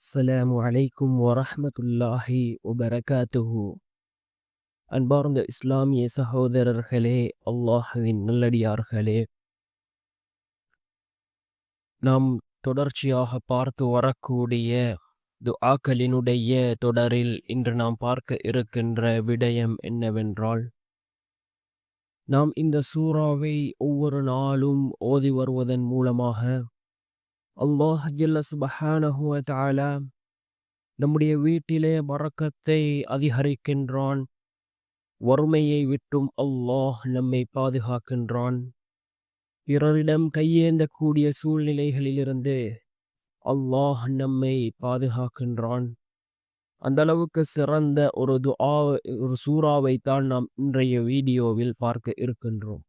அஸ்லாம் வலைக்கும் வரஹ்மத்துல்லாஹி வபரகாத்துஹு. அன்பார்ந்த இஸ்லாமிய சகோதரர்களே அல்லாஹுவின் நல்லடியார்களே. நாம் தொடர்ச்சியாக பார்த்து வரக்கூடிய துஆக்களினுடைய தொடரில் இன்று நாம் பார்க்க இருக்கின்ற விடயம் என்னவென்றால் நாம் இந்த சூறாவை ஒவ்வொரு நாளும் ஓதி வருவதன் மூலமாக அல்லாஹ் ஜல்ல சுபஹானஹு நம்முடைய வீட்டிலே பரக்கத்தை அதிகரிக்கின்றான். வறுமையை விட்டும் அல்லாஹ் நம்மை பாதுகாக்கின்றான். பிறரிடம் கையேந்தக்கூடிய சூழ்நிலைகளிலிருந்து அல்லாஹ் நம்மை பாதுகாக்கின்றான். அந்த அளவுக்கு சிறந்த ஒரு துஆ ஒரு சூறாவை தான் நாம் இன்றைய வீடியோவில் பார்க்க இருக்கின்றோம்.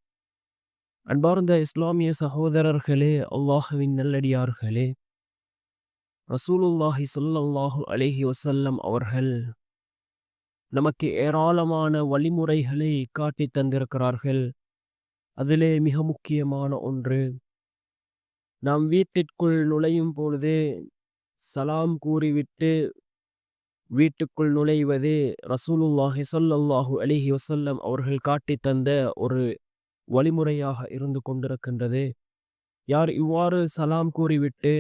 அன்பார்ந்த இஸ்லாமிய சகோதரர்களே அல்லாஹுவின் நல்லடியார்களே. ரசூலுல்லாஹி சொல்லல்லாஹு அலேஹி வசல்லம் அவர்கள் நமக்கு ஏராளமான வழிமுறைகளை காட்டி தந்திருக்கிறார்கள். அதிலே மிக முக்கியமான ஒன்று நாம் வீட்டிற்குள் நுழையும் பொழுது சலாம் கூறிவிட்டு வீட்டுக்குள் நுழைவது ரசூலுல்லாஹி சொல்லல்லாஹு அலிஹி வசல்லம் அவர்கள் காட்டி தந்த ஒரு வழிமுறையாக இருந்து கொண்டிருக்கின்றது. யார் இவ்வாறு சலாம் கூறிவிட்டு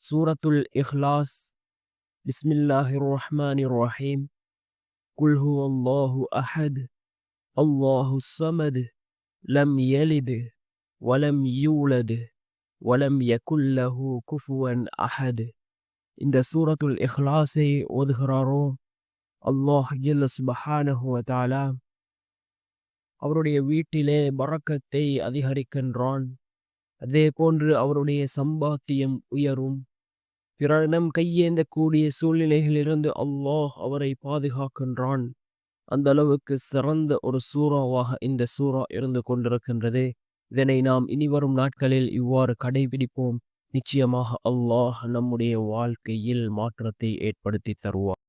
சூரத்துல் இஹ்லாஸ் பிஸ்மில்லாஹிர் ரஹ்மானிர் ரஹீம் குல்ஹு அல்லாஹு அஹத் அல்லாஹு சமது லம் எலிது வலம் யூலது வலம் யகுல்லஹு குஃபுவன் அஹது. இந்த சூரத்துல் இஹ்லாஸை ஓதுகிறாரோ? அல்லாஹ் ஜல்ல சுபஹானஹு தாலா அவருடைய வீட்டிலே பறக்கத்தை அதிகரிக்கின்றான். அதே போன்று அவருடைய சம்பாத்தியம் உயரும். பிறரிடம் கையேந்தக்கூடிய சூழ்நிலைகளிலிருந்து அல்லாஹ் அவரை பாதுகாக்கின்றான். அந்த அளவுக்கு சிறந்த ஒரு சூறாவாக இந்த சூறா இருந்து கொண்டிருக்கின்றது. இதனை நாம் இனிவரும் நாட்களில் இவ்வாறு கடைபிடிப்போம். நிச்சயமாக அல்லாஹ் நம்முடைய வாழ்க்கையில் மாற்றத்தை ஏற்படுத்தி தருவார்